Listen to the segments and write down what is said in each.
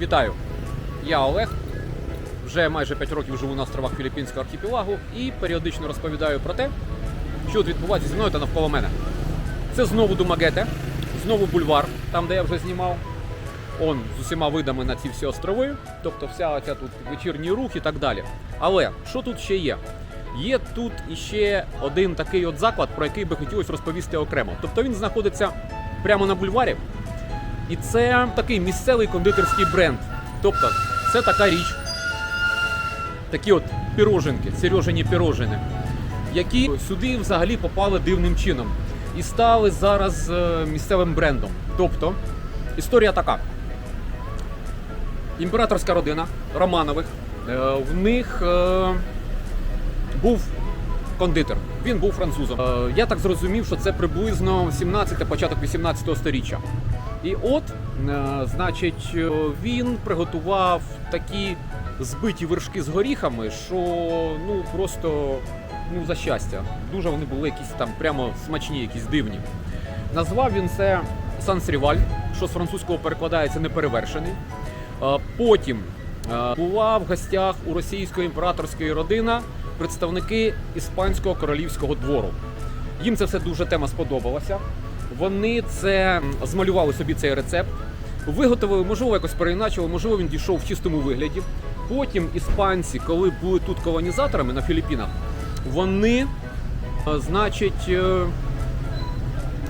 Вітаю! Я Олег. Вже майже 5 років живу на островах Філіппінського архіпелагу і періодично розповідаю про те, що відбувається зі мною та навколо мене. Це знову Думагете, знову бульвар, там де я вже знімав. Он з усіма видами на ці всі острови, тобто вся оця тут вечірній рух і так далі. Але що тут ще є? Є тут іще один такий от заклад, про який би хотілося розповісти окремо. Тобто він знаходиться прямо на бульварі, і це такий місцевий кондитерський бренд. Тобто, це така річ. Такі от піроженки, сережені пірожини, які сюди взагалі попали дивним чином і стали зараз е, місцевим брендом. Тобто, історія така. Імператорська родина Романових. е, В них е, був кондитер. Він був французом. Я так зрозумів, що це приблизно 17 початок 18 сторіччя. І от, е, значить, е, він приготував такі збиті вершки з горіхами, що ну просто ну за щастя. Дуже вони були якісь там прямо смачні, якісь дивні. Назвав він це Сансріваль, що з французького перекладається неперевершений. Е, Потім була в гостях у російської імператорської родини представники іспанського королівського двору. Їм це все дуже тема сподобалася. Вони це змалювали собі цей рецепт, виготовили, можливо, якось переіначили, можливо, він дійшов в чистому вигляді. Потім іспанці, коли були тут колонізаторами на Філіппінах, вони, е, значить, е,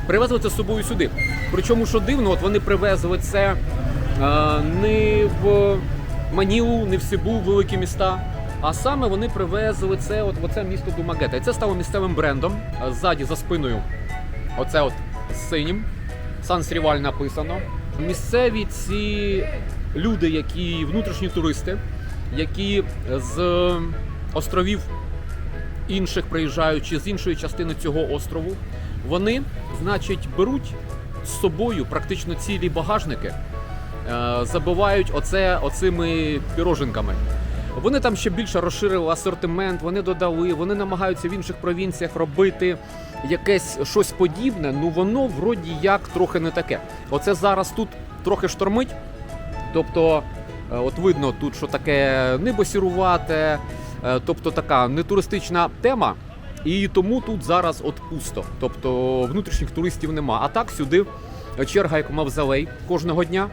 привезли це з собою сюди. Причому, що дивно, от вони привезли це е, не в Манілу, не в Сибу, великі міста. А саме вони привезли це от в оце місто Думагета. І це стало місцевим брендом. Ззаді за спиною. Оце от синім. Сансріваль написано. Місцеві ці люди, які внутрішні туристи, які з островів інших приїжджаючи з іншої частини цього острову, вони, значить, беруть з собою практично цілі багажники, е, забивають оце оцими піроженками. Вони там ще більше розширили асортимент, вони додали, вони намагаються в інших провінціях робити якесь щось подібне, ну воно вроді як трохи не таке. Оце зараз тут трохи штормить. Тобто, е, от видно тут, що таке небо сірувате, е, тобто така нетуристична тема. І тому тут зараз от пусто. Тобто внутрішніх туристів нема. А так сюди черга, як мавзолей кожного дня.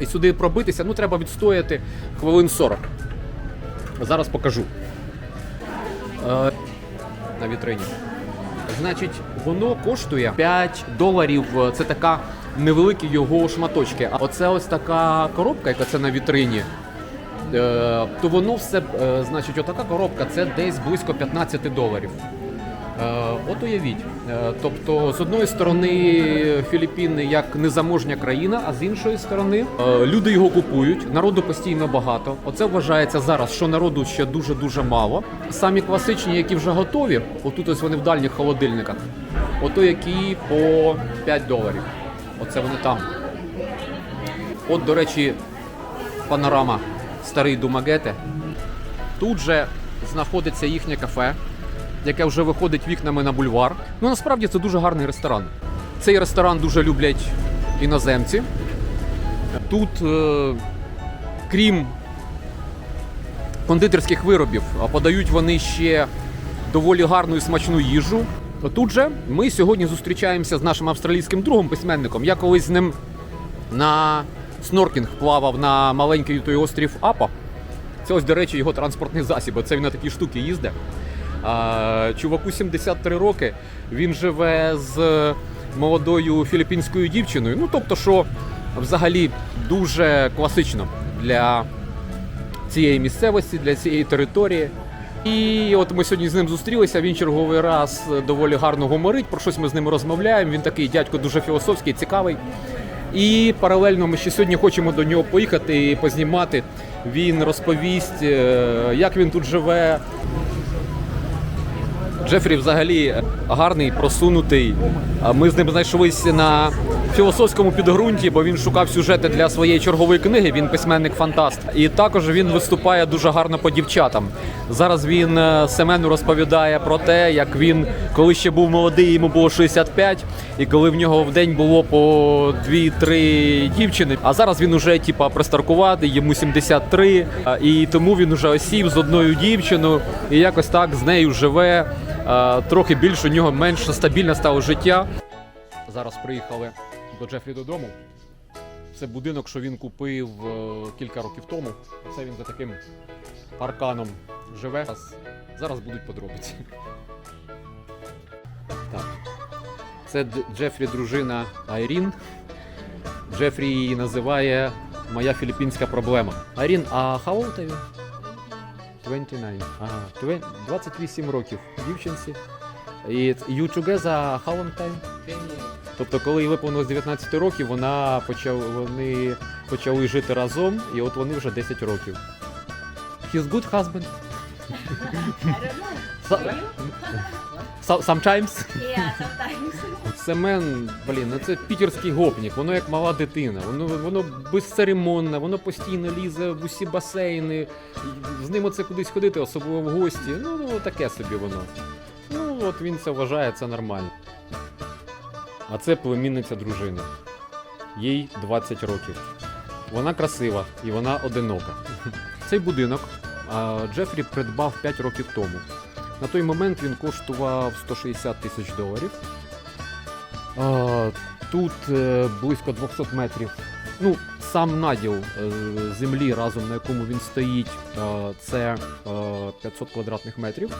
І сюди пробитися, ну треба відстояти хвилин 40. Зараз покажу. Е, на вітрині. Значить, воно коштує 5 доларів. Це така невеликі його шматочки. А оце ось така коробка, яка це на вітрині. Е, то воно все, е, значить, отака коробка це десь близько 15 доларів. Е, От уявіть. Е, Тобто, з одної сторони, Філіппіни як незаможня країна, а з іншої сторони, е, люди його купують, народу постійно багато. Оце вважається зараз, що народу ще дуже дуже мало. Самі класичні, які вже готові, отут ось вони в дальніх холодильниках, ото які по 5 доларів. Оце вони там. От, до речі, панорама старий Думагете. Тут же знаходиться їхнє кафе, яке вже виходить вікнами на бульвар. Ну насправді це дуже гарний ресторан. Цей ресторан дуже люблять іноземці. Тут, е, крім кондитерських виробів, подають вони ще доволі гарну і смачну їжу. Тут же ми сьогодні зустрічаємося з нашим австралійським другом письменником. Я колись з ним на сноркінг плавав на маленький той острів Апа. Це ось, до речі, його транспортний засіб. Це він на такі штуки їздить. Чуваку 73 роки. Він живе з молодою філіппінською дівчиною. Ну, тобто, що взагалі дуже класично для цієї місцевості, для цієї території. І от ми сьогодні з ним зустрілися. Він черговий раз доволі гарно говорить. Про щось ми з ним розмовляємо. Він такий дядько дуже філософський, цікавий. І паралельно ми ще сьогодні хочемо до нього поїхати і познімати. Він розповість, е, як він тут живе. Джефрі взагалі гарний, просунутий. Ми з ним знайшлися на філософському підґрунті, бо він шукав сюжети для своєї чергової книги. Він письменник-фантаст. І також він виступає дуже гарно по дівчатам. Зараз він е, Семену розповідає про те, як він, коли ще був молодий, йому було 65, і коли в нього в день було по 2-3 дівчини. А зараз він уже типа пристаркуватий, йому 73, а, і тому він уже осів з одною дівчиною і якось так з нею живе. А, Трохи більш у нього менш стабільне стало життя. Зараз приїхали до Джефрі додому. Це будинок, що він купив е, кілька років тому. Це він за таким парканом живе. Зараз, будуть подробиці. Так. Це Джефрі дружина Айрін. Джефрі її називає моя філіппінська проблема. Айрін, а how old are? 29. Ага, 28 років дівчинці. І you together how long time? Тобто, коли їй виповнилось 19 років, вона почав, вони почали жити разом, і от вони вже 10 років. He's good husband. I don't know. So- you? So- sometimes. Yeah, sometimes. Семен, блін, ну це пітерський гопнік, воно як мала дитина, воно, воно безцеремонне, воно постійно лізе в усі басейни. З ним оце кудись ходити, особливо в гості. Ну, ну таке собі воно. Ну, от він це вважає, це нормально. А це племінниця дружини. Їй 20 років. Вона красива і вона одинока. Цей будинок Джефрі придбав 5 років тому. На той момент він коштував 160 тисяч доларів. Тут е, близько 200 метрів. Ну, сам наділ е, землі, разом на якому він стоїть, е, це е, 500 квадратних метрів.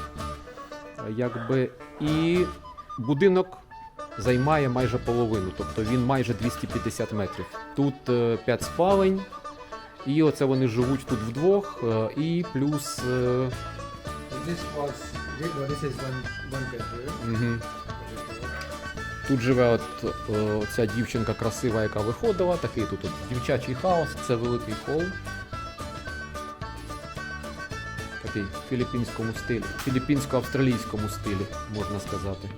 Якби, і будинок займає майже половину, тобто він майже 250 метрів. Тут 5 спалень, і оце вони живуть тут вдвох, е, і плюс. е. Тут живе от е, ця дівчинка красива, яка виходила. Такий тут от дівчачий хаос, це великий хол. Такий в філіппінському стилі, філіппінсько-австралійському стилі, можна сказати.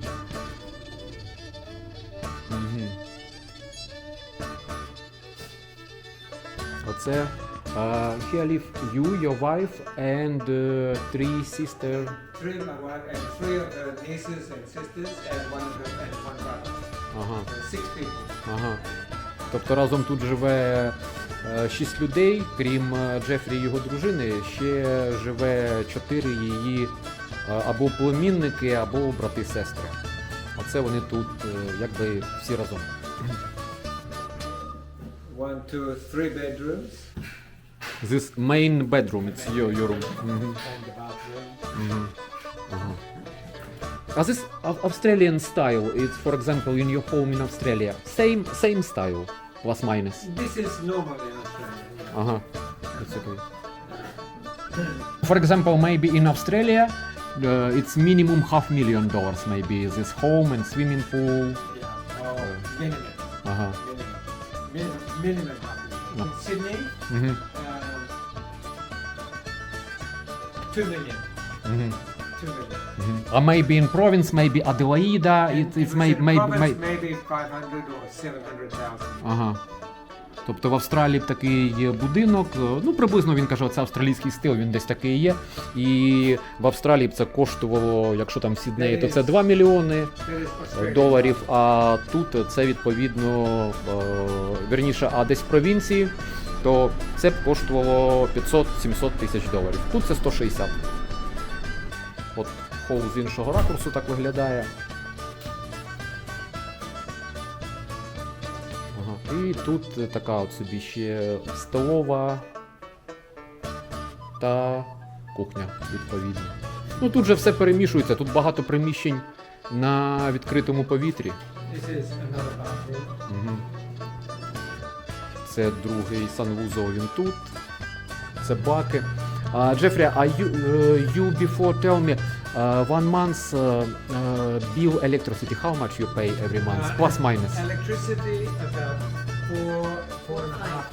Оце uh, here live you, your wife and uh, three sisters. Three my wife and three of her nieces and sisters and one her and one brother. Ага. So six people. Ага. Тобто разом тут живе е, шість людей, крім е, Джефрі і його дружини, ще живе чотири її е, або племінники, або брати-сестри. Оце вони тут е, якби всі разом. One, two, three bedrooms This main bedroom, it's your, your room. Мгм. and the bathroom. Мгм. Ага. А this Au- Australian style, it's for example in your home in Australia. Same, same style, plus minus. This is normal in Australia. yeah. Ага. It's okay. For example, maybe in Australia, uh, it's minimum half million dollars, maybe this home and swimming pool. Yeah. Oh, minimum. Ага. Minimum. Minimum. Minimum. No. In Sydney, Угу. um, two million. Угу. Two million. А maybe in province, maybe Adelaida, it, And it's if may, in may, province, may, maybe 500 or 700,000. Ага. Тобто в Австралії такий є будинок, е, ну приблизно він каже, це австралійський стил, він десь такий є. І в Австралії б це коштувало, якщо там в Сіднеї, то це 2 мільйони. Доларів, а тут це відповідно е, вірніше, а десь в провінції, то це б коштувало 500-700 тисяч доларів. Тут це 160. От хол з іншого ракурсу так виглядає. І тут така от собі ще столова та кухня, відповідно. Ну тут же все перемішується, тут багато приміщень на відкритому повітрі. Угу. Це другий санвузол, він тут. Це баки. Uh, Jeffrey, are you, uh, you before tell me uh, one month uh, uh, bill electricity, how much you pay every month, Uh, plus minus? Electricity about four, four and a half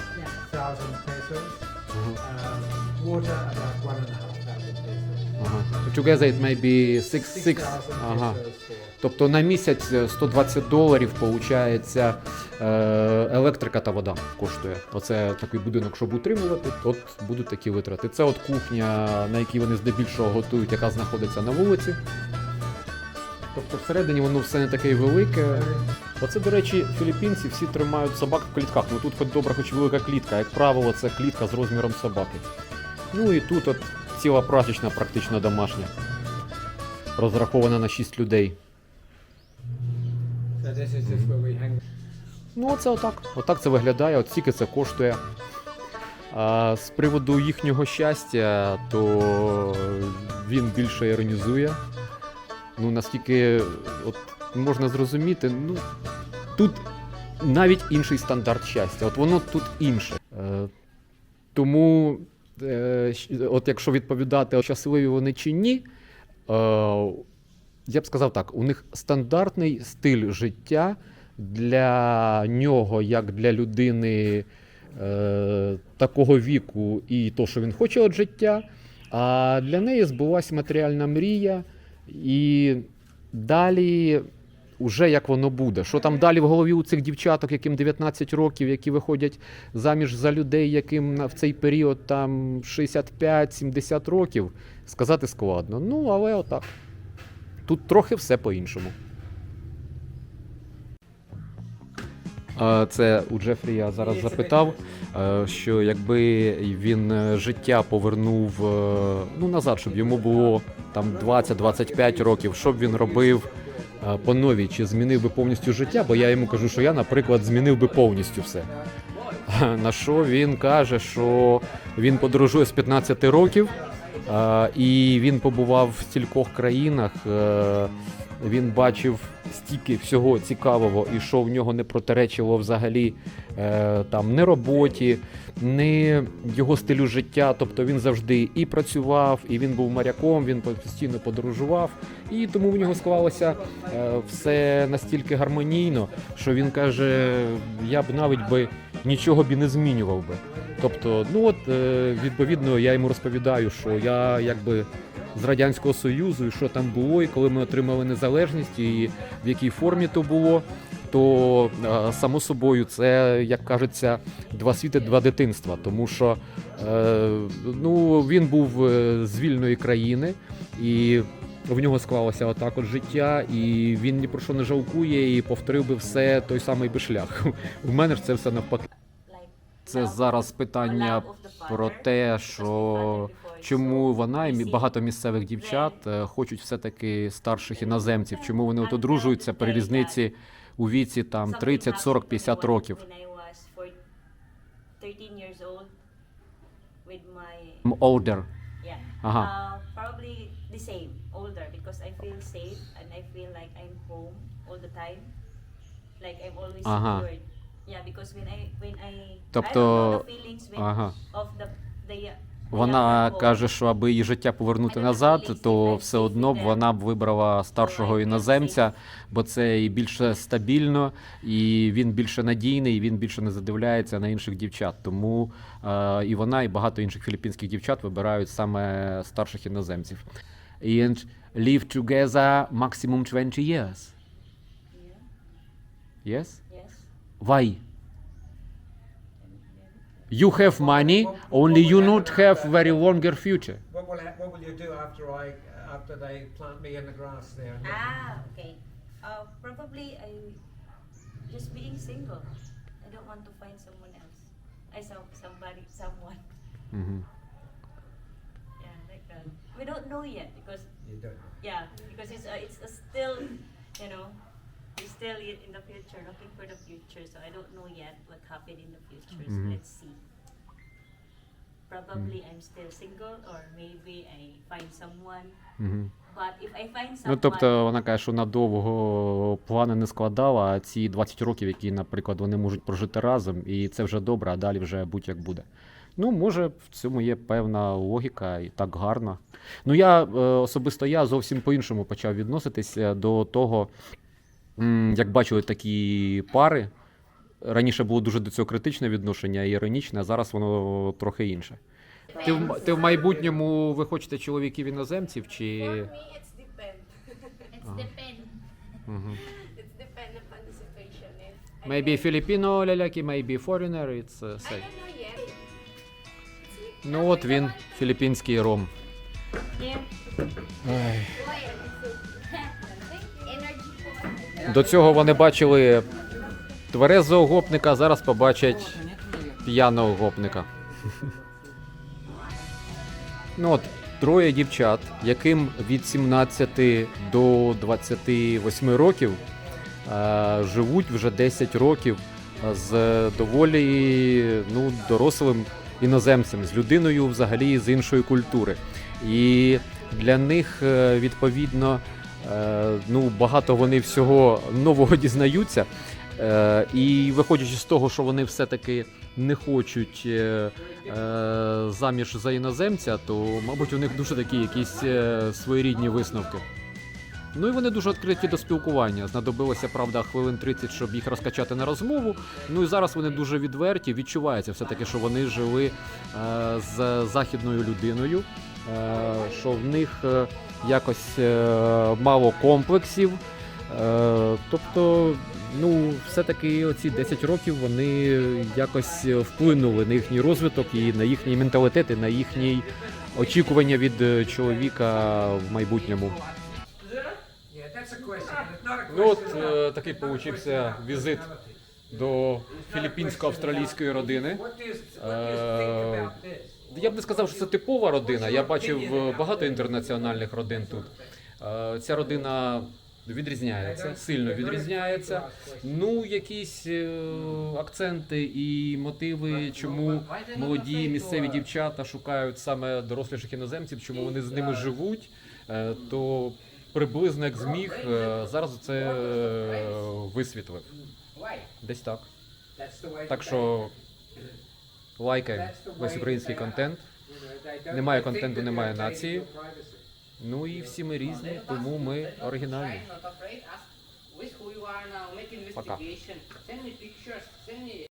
thousand pesos. Um, water about one and a half thousand pesos. Ага. Together it may be 6, 6. 6,000 Ага. pesos for. Тобто на місяць е, 120 доларів, виходить, електрика та вода коштує. Оце такий будинок, щоб утримувати, от будуть такі витрати. Це от кухня, на якій вони здебільшого готують, яка знаходиться на вулиці. Тобто всередині воно все не таке й велике. Оце, до речі, філіппінці всі тримають собак в клітках. Ну тут хоч добре, хоч велика клітка. Як правило, це клітка з розміром собаки. Ну і тут от ціла прачечна, практично домашня. Розрахована на 6 людей. Ну, оце отак. Отак це виглядає, от скільки це коштує. А з приводу їхнього щастя, то він більше іронізує. Ну, наскільки от, можна зрозуміти, ну, тут навіть інший стандарт щастя. От воно тут інше. Е, тому, е, от якщо відповідати, щасливі вони чи ні, е, я б сказав так: у них стандартний стиль життя для нього, як для людини е, такого віку, і то, що він хоче від життя. А для неї збулась матеріальна мрія, і далі. Уже як воно буде. Що там далі в голові у цих дівчаток, яким 19 років, які виходять заміж за людей, яким в цей період там 65-70 років, сказати складно. Ну, але отак. Тут трохи все по-іншому. Це у Джефрі я зараз запитав, що якби він е, життя повернув е, ну, назад, щоб йому було там 20-25 років, що б він робив по новій, чи змінив би повністю життя, бо я йому кажу, що я, наприклад, змінив би повністю все. На що він каже, що він подорожує з 15 років, е, і він побував в стількох країнах. Він бачив стільки всього цікавого, і що в нього не протиречило взагалі е, там не роботі, не його стилю життя. Тобто він завжди і працював, і він був моряком, він постійно подорожував. І тому в нього склалося е, все настільки гармонійно, що він каже: я б навіть би нічого б і не змінював би. Тобто, ну от е, відповідно, я йому розповідаю, що я якби з радянського союзу, і що там було, і коли ми отримали незалежність, і в якій формі то було. То е, само собою це, як кажеться, два світи, два дитинства. Тому що е, ну, він був з вільної країни, і в нього склалося отак от життя, і він ні про що не жалкує і повторив би все той самий би шлях. У мене ж це все навпаки. Це зараз питання про те, що чому вона і мі- багато місцевих дівчат е, хочуть все-таки старших іноземців, чому вони от одружуються при різниці у віці там 30, 40, 50 років. When I was four- 13 years old with my I'm older. Yeah. Uh-huh. Uh, probably the same, older, because I feel safe and I feel like I'm home all the time. Like I'm always Uh-huh. Yeah, because when I when I I don't know the feelings when, Uh-huh. of the the Вона каже, що аби її життя повернути назад, то все одно б вона б вибрала старшого іноземця, бо це і більше стабільно, і він більше надійний, і він більше не задивляється на інших дівчат. Тому е, і вона, і багато інших філіппінських дівчат вибирають саме старших іноземців. And live together maximum 20 years. Yes? Yes. Why? you have money, only you not have very longer future. What will, what will you do after I after they plant me in the grass there? Ah, okay. Uh, probably I just being single. I don't want to find someone else. I saw somebody, someone. Mm-hmm. Yeah, like that. We don't know yet because. You don't. Yeah, because it's uh, it's still, you know. We're still in the future, looking for the future. So I don't know yet what happened in the future. So Mhm. let's see. Probably I'm still single, or maybe I find someone. Мгм. But if I find someone, Ну, тобто вона каже, що надовго плани не складала, а ці 20 років, які, наприклад, вони можуть прожити разом, і це вже добре, а далі вже будь-як буде. Ну, може, в цьому є певна логіка і так гарно. Ну, я е, особисто я зовсім по-іншому почав відноситися до того, як бачили такі пари. Раніше було дуже до цього критичне відношення і іронічне, а зараз воно трохи інше. Ти в, ти в майбутньому ви хочете чоловіків іноземців чи. Угу. Maybe Filipino ляляки, maybe foreigner, it's uh, yet. Ну от він, філіппінський ром. Yeah. До цього вони бачили тверезого гопника, а зараз побачать п'яного гопника. Ну от, троє дівчат, яким від 17 до 28 років е, живуть вже 10 років з доволі ну, дорослим іноземцем, з людиною взагалі з іншої культури. І для них е, відповідно ну, багато вони всього нового дізнаються. Е, І виходячи з того, що вони все-таки не хочуть е, е, заміж за іноземця, то, мабуть, у них дуже такі якісь е, своєрідні висновки. Ну і вони дуже відкриті до спілкування. Знадобилося, правда, хвилин 30, щоб їх розкачати на розмову. Ну і зараз вони дуже відверті. Відчувається все-таки, що вони жили е, з західною людиною, е, що в них е, якось е, мало комплексів. Е, тобто, ну, все-таки оці 10 років вони якось вплинули на їхній розвиток і на їхній менталітет, і на їхній очікування від е, чоловіка в майбутньому. Ну от е, такий получився візит до філіппінсько-австралійської родини. What Я б не сказав, що це типова родина. Я бачив е, багато інтернаціональних родин тут. Е, Ця родина відрізняється, сильно відрізняється. Ну, якісь е, акценти і мотиви, чому молоді місцеві дівчата шукають саме доросліших іноземців, чому вони з ними живуть, то приблизно як зміг зараз це висвітлив. Десь так. Так що лайкаємо весь український контент. Немає контенту, немає нації. Ну і всі ми різні, тому ми оригінальні. Пока.